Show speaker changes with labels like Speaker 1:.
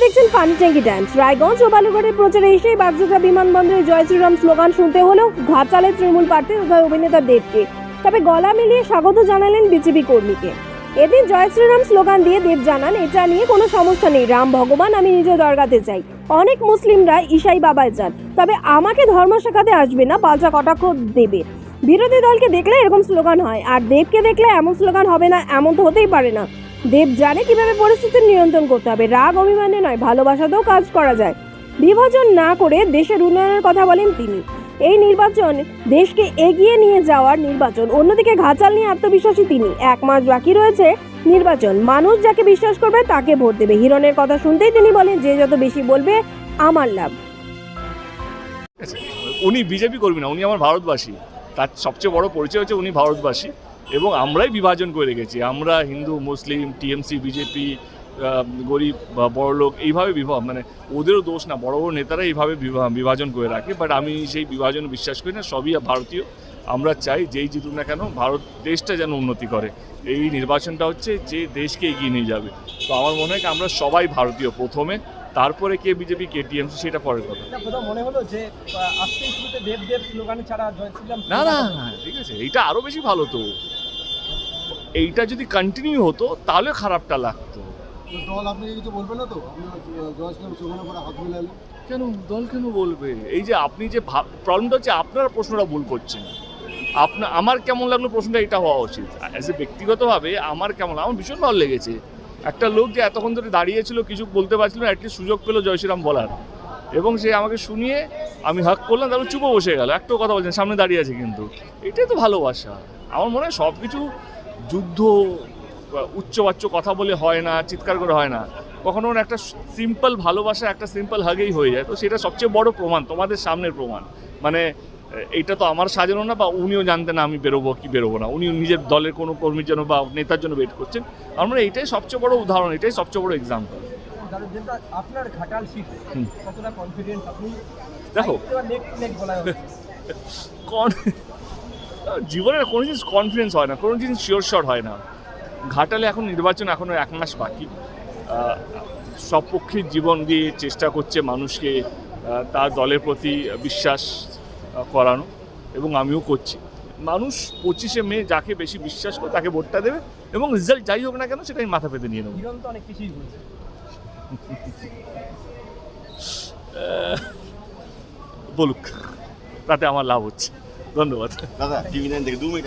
Speaker 1: Panitanki dance Raiganj ও বালুরঘাটের প্রচারে এসেই বাগযোগা বিমানবন্দরে জয় শ্রীরাম স্লোগান শুনতে হলো। ঘাটালের তৃণমূল প্রার্থী তথা অভিনেতা দেবকে। তবে গলা মিলিয়ে স্বাগত জানালেন বিজেপি কর্মীকে। এদিন জয় শ্রীরাম স্লোগান দিয়ে দেব জানান, এটা নিয়ে কোনো সমস্যা নেই। রাম ভগবান, আমি নিজে দরগাতে চাই। অনেক মুসলিমরা ঈশাই বাবায় যান। তবে আমাকে ধর্ম শেখাতে আসবে না, পাল্টা কটাক্ষ দেবে। বিরোধী দলকে দেখলে এরকম স্লোগান হয়। আর দেবকে দেখলে এমন স্লোগান হবে না, এমন তো হতেই পারে না। দেব জানে কীভাবে পরিস্থিতি নিয়ন্ত্রণ করতে হবে। রাগ অভিমানে নয়, ভালোবাসাতেও কাজ করা যায়। বিভাজন না করে দেশের উন্নয়নের কথা বলেন তিনি। এই নির্বাচন দেশকে এগিয়ে নিয়ে যাওয়ার নির্বাচন। অন্যদিকে ঘাচাল নিয়ে আত্মবিশ্বাসী তিনি। এক মাস বাকি রয়েছে নির্বাচন। মানুষ যাকে বিশ্বাস করবে তাকে ভোট দেবে। হিরণের কথা শুনতেই তিনি বলেন, যে যত বেশি বলবে, আমার লাভ।
Speaker 2: উনি বিজেপি কর্মী না, উনি আমার ভারতবাসী। তার সবচেয়ে বড় পরিচয় হচ্ছে উনি ভারতবাসী। এবং আমরাই বিভাজন করে রেখেছি। আমরা হিন্দু মুসলিম টিএমসি বিজেপি গরিব বা বড়লোক এইভাবে বিভাগ মানে ওদেরও দোষ না বড় বড় নেতারা এইভাবে বিভা- বিভাজন করে রাখে। বাট আমি সেই বিভাজন বিশ্বাস করি না সবই ভারতীয়। আমরা চাই যেই জিতুক না কেন ভারত দেশটা যেন উন্নতি করে। এই নির্বাচনটা হচ্ছে যে দেশকে এগিয়ে নিয়ে যাবে। তো আমার মনে হয় আমরা সবাই ভারতীয় প্রথমে তারপরে কে বিজেপি কে টিএমসি সেটা পরের কথা।
Speaker 3: মনে হলো যে আহ, দেব দেব স্লোগান ছাড়া
Speaker 2: না না না, ঠিক আছে এইটা আরও বেশি ভালো তো। এইটা যদি কন্টিনিউ হতো তাহলে খারাপটা লাগতো।
Speaker 4: দল আপনাকে কিছু বলবে না তো
Speaker 2: কেন দল কেন বলবে? এই যে আপনি যে প্রবলেমটা হচ্ছে আপনারা প্রশ্নটা ভুল করছেন। আপনার আমার কেমন লাগল প্রশ্নটা এটা হওয়া উচিত। অ্যাজ এ ব্যক্তিগতভাবে আমার কেমন আমার ভীষণ ভালো লেগেছে। একটা লোক যে এতক্ষণ ধরে দাঁড়িয়েছিল কিছু বলতে পারছিল না অ্যাটলিস্ট সুযোগ পেল জয়শ্রীরাম বলার। এবং সে আমাকে শুনিয়ে আমি হাক করলাম তারপর চুপো বসে গেল। একটাও কথা বলছেন সামনে দাঁড়িয়ে আছে কিন্তু। এটাই তো ভালোবাসা। আমার মনে হয় সব কিছু যুদ্ধ উচ্চবাচ্য কথা বলে হয় না চিৎকার করে হয় না। কখনো একটা সিম্পল ভালোবাসা একটা সিম্পল হাগেই হয়ে যায়। তো সেটা সবচেয়ে বড় প্রমাণ তোমাদের সামনের প্রমাণ। মানে এ, এইটা তো আমার সাজানো না বা উনিও জানতেন না আমি বেরোবো কি বেরোবো না। উনি নিজের দলের কোনো কর্মীর জন্য বা নেতার জন্য ওয়েট করছেন। আমরা এইটাই সবচেয়ে বড় উদাহরণ এটাই সবচেয়ে বড় এক্সাম্পল
Speaker 3: আপনার ঘাটাল কতটা কনফিডেন্স আপনি?
Speaker 2: দেখো। জীবনের কোনো জিনিস কনফিডেন্স হয় না কোনো জিনিস শিওর শট হয় না। ঘাটালে এখন নির্বাচন এখনও এক মাস বাকি। সব পক্ষের জীবন দিয়ে চেষ্টা করছে মানুষকে তার দলের প্রতি বিশ্বাস করানো এবং আমিও করছি। মানুষ পঁচিশে মে যাকে বেশি বিশ্বাস করে তাকে ভোটটা দেবে এবং রেজাল্ট যাই হোক না কেন সেটা আমি মাথা পেতে নিয়ে নেব।
Speaker 3: অনেক কিছুই
Speaker 2: বলুক তাতে আমার লাভ হচ্ছে। ধন্যবাদ।
Speaker 5: দাদা টিভি নাইন থেকে দু মিনিট